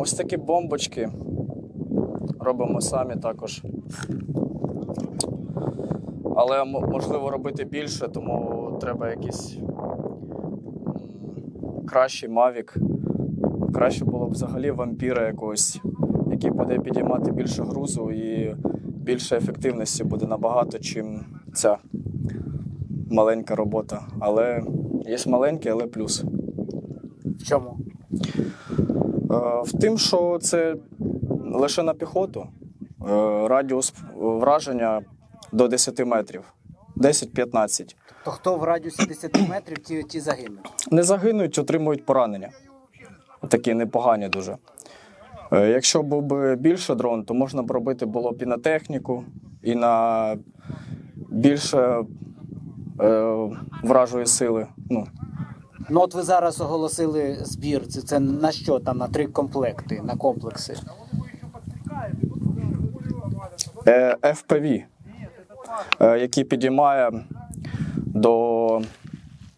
Ось такі бомбочки робимо самі також. Але можливо робити більше, тому треба якийсь кращий Mavic. Краще було б взагалі вампіра якогось, який буде підіймати більше грузу і більше ефективності буде набагато, чим ця маленька робота. Але є маленький, але плюс. В чому? Е, В тим, що це лише на піхоту. Е, Радіус враження до 10 метрів. 10-15. То хто в радіусі 10 метрів, ті, ті загинуть. Не загинуть, отримують поранення. Такі непогані дуже. Е, Якщо був би більше дрон, то можна б робити було б і на техніку, і на більше е, вражої сили. Ну, Ну от ви зараз оголосили збір. Це, це на що там? На три комплекти, на комплекси. Е, FPV, е, який підіймає до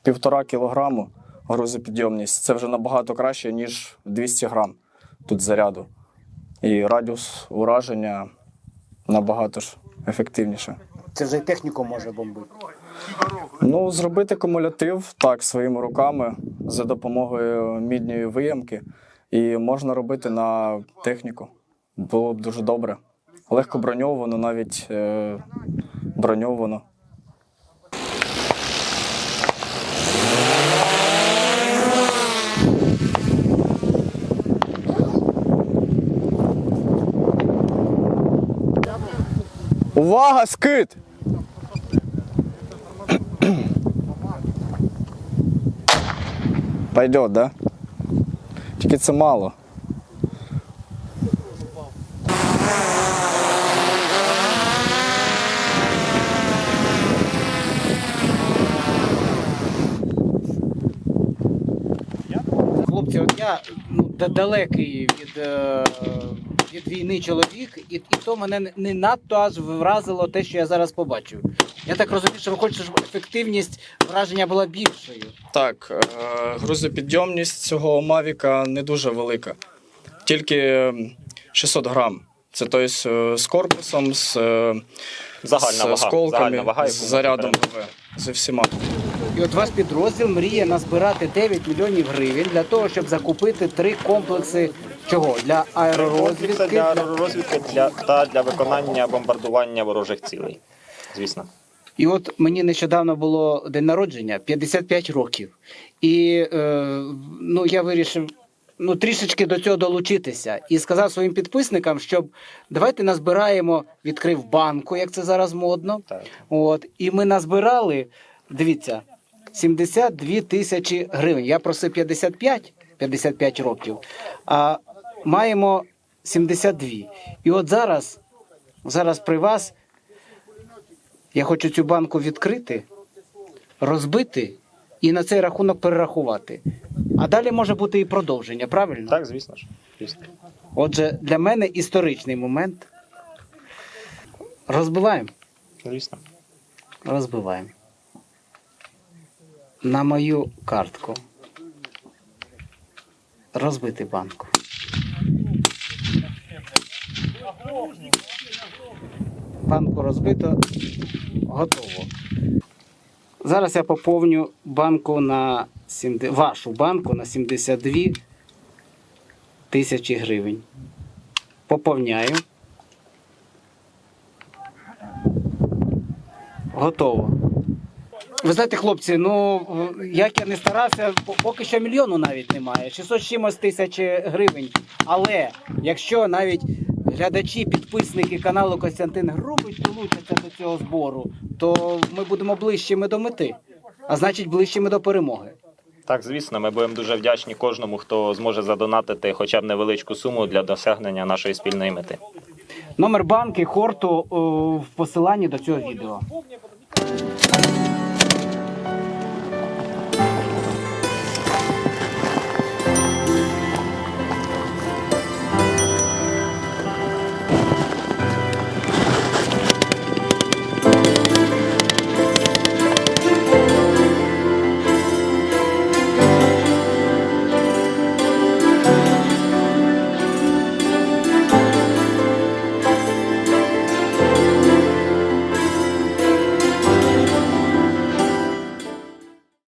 півтора кілограму грузопідйомність. Це вже набагато краще, ніж 200 грам тут заряду. І радіус ураження набагато ж ефективніше. Це вже й техніку може бомбити. Ну, зробити кумулятив так своїми руками за допомогою мідньої виямки. І можна робити на техніку. Було б дуже добре. Легко броньовано, навіть е, броньовано. Увага, скид! Пойдет, да? Тільки це мало. Хлопці, от я ну, далекий від, е, від війни чоловік, і, і то мене не- надто аж вразило те, що я зараз побачив. Я так розумію, що ви хочете, щоб ефективність враження була більшою. Так, е, грузопідйомність цього Мавіка не дуже велика. Тільки ем, 600 грам. Це тобто з корпусом, з, е, Загальна з вага. осколками, Загальна вага, з яку ми зарядом. ВВ, зі всіма. І от ваш підрозділ мріє назбирати 9 мільйонів гривень для того, щоб закупити три комплекси чого? Для Це аеророзвідки. для розвідки для, та для виконання бомбардування ворожих цілей. Звісно. І от мені нещодавно було день народження, 55 років. І е, ну, я вирішив ну, трішечки до цього долучитися. І сказав своїм підписникам, щоб давайте назбираємо, відкрив банку, як це зараз модно. Так. От, і ми назбирали, дивіться, 72 тисячі гривень. Я просив 55, 55 років, а маємо 72. І от зараз, зараз при вас я хочу цю банку відкрити, розбити і на цей рахунок перерахувати. А далі може бути і продовження, правильно? Так, звісно ж. Звісно. Отже, для мене історичний момент. Розбиваємо. Звісно. Розбиваємо. На мою картку. Розбити банку. Банку розбито. Готово. Зараз я поповню банку на 70, вашу банку на 72 тисячі гривень. Поповняю. Готово. Ви знаєте, хлопці, ну як я не старався, поки що мільйону навіть немає. 600 чимось тисяч гривень. Але якщо навіть глядачі, підписники каналу Костянтин Грубич долучаться до цього збору, то ми будемо ближчими до мети, а значить ближчими до перемоги. Так, звісно, ми будемо дуже вдячні кожному, хто зможе задонатити хоча б невеличку суму для досягнення нашої спільної мети. Номер банки Хорту о, в посиланні до цього відео.